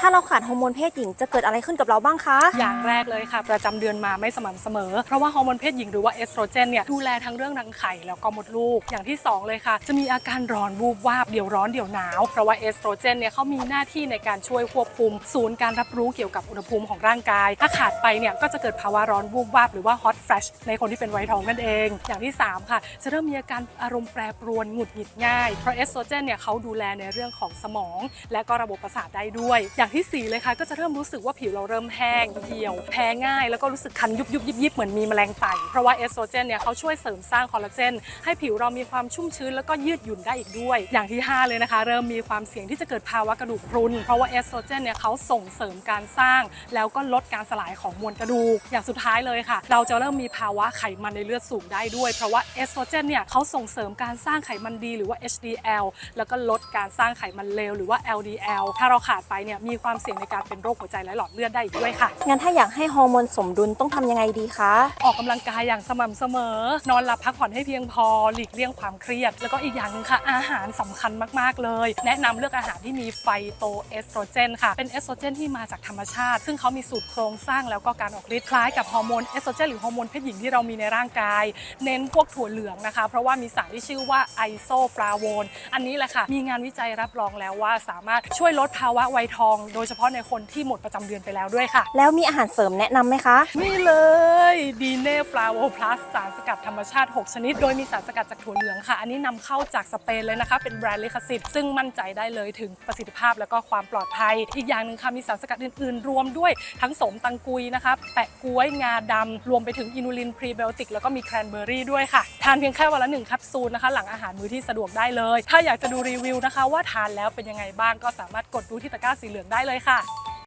ถ้าเราขาดฮอร์โมนเพศหญิงจะเกิดอะไรขึ้นกับเราบ้างคะ อย่างแรกเลยค่ะ ประจำเดือนมาไม่สม่ำเสมอ เพราะว่าฮอร์โมนเพศหญิงหรือว่าเอสโตรเจนเนี่ยดูแลทั้งเรื่องรังไข่แล้วก็มดลูก อย่างที่ 2 เลยค่ะ จะมีอาการร้อนวูบวาบเดี๋ยวร้อนเดี๋ยวหนาว เพราะว่าเอสโตรเจนเนี่ยเขามีหน้าที่ในการช่วยควบคุม ศูนย์การรับรู้เกี่ยวกับอุณหภูมิของร่างกาย ถ้าขาดไปเนี่ยก็จะเกิดภาวะร้อนวูบวาบหรือว่าฮอตแฟลชในคนที่เป็นไวท์ท้องนั่นเอง อย่างที่ 3 ค่ะ จะเริ่มมีอาการอารมณ์แปรปรวนหงุดหงิดง่ายเพราะเอสโตรเจนเนี่ยเขาดูแลในเรื่องของสมอง และก็ระบบประสาทได้ด้วยอย่างที่4เลยค่ะก็จะเริ่มรู้สึกว่าผิวเราเริ่มแห้งเหี่ยว แพ้ง่าย แล้วก็รู้สึกคันยุบยุบยิบยิบเหมือนมีแมลงไต่เพราะว่าเอสโตรเจนเนี่ยเขาช่วยเสริมสร้างคอลลาเจนให้ผิวเรามีความชุ่มชื้นแล้วก็ยืดหยุ่นได้อีกด้วย อย่างที่ 5 เลยนะคะ เริ่มมีความเสี่ยงที่จะเกิดภาวะกระดูกพรุน เพราะว่าเอสโตรเจนเนี่ยเขาส่งเสริมการสร้าง แล้วก็ลดการสลายของมวลกระดูก อย่างสุดท้ายเลยค่ะ เราจะเริ่มมีภาวะไขมันในเลือดสูงได้ด้วย เพราะว่าเอสโตรเจนเนี่ยเขาส่งเสริมการสร้างไขมันดีหรือว่า HDL แล้วก็ลดการสร้างไขมันเลวหรือว่า LDL ถ้าเราขาดไปเนี่ยมีความเสี่ยงในการเป็นโรคหัวใจและหลอดเลือดได้อีกด้วยค่ะ งั้นถ้าอยากให้ฮอร์โมนสมดุลต้องทำยังไงดีคะ ออกกำลังกายอย่างสม่ำเสมอ นอนหลับพักผ่อนให้เพียงพอ หลีกเลี่ยงความเครียด แล้วก็อีกอย่างหนึงค่ะ อาหารสำคัญมาก ๆ เลย แนะนำเลือกอาหารที่มีไฟโตเอสโตรเจนค่ะ เป็นเอสโตรเจนที่มาจากธรรมชาติ ซึ่งเขามีสูตรโครงสร้างแล้วก็การออกฤทธิ์คล้ายกับฮอร์โมนเอสโตรเจนหรือฮอร์โมนเพศหญิงที่เรามีในร่างกาย เน้นพวกถั่วเหลืองนะคะ เพราะว่ามีสารที่ชื่อว่าไอโซฟลาโวน อันนี้แหละค่ะ มีงานวิจัยรับรองแล้วว่าสามารถช่วยลดภาวะวัยทองโดยเฉพาะในคนที่หมดประจำเดือนไปแล้วด้วยค่ะ แล้วมีอาหารเสริมแนะนำไหมคะ นี่เลย ดีเน่ฟลาโวพลัสสารสกัดธรรมชาติ 6 ชนิด โดยมีสารสกัดจากถั่วเหลืองค่ะ อันนี้นำเข้าจากสเปนเลยนะคะ เป็นแบรนด์ลิขสิทธิ์ซึ่งมั่นใจได้เลยถึงประสิทธิภาพแล้วก็ความปลอดภัย อีกอย่างหนึ่งค่ะมีสารสกัดอื่นๆ รวมด้วยทั้งสมตังกุยนะคะแปะกล้วยงาดำรวมไปถึงอินูลินพรีไบโอติกแล้วก็มีแครนเบอร์รี่ด้วยค่ะ ทานเพียงแค่วันละหนึ่งแคปซูลนะคะ หลังอาหารมื้อที่สะดวกได้เลย ถ้าอยากจะดูรีวิวนะคะ ว่าทานแล้วเป็นยังไงบ้างก็สามารถกดดูที่ตะกร้าสีเหลืองได้เลยค่ะ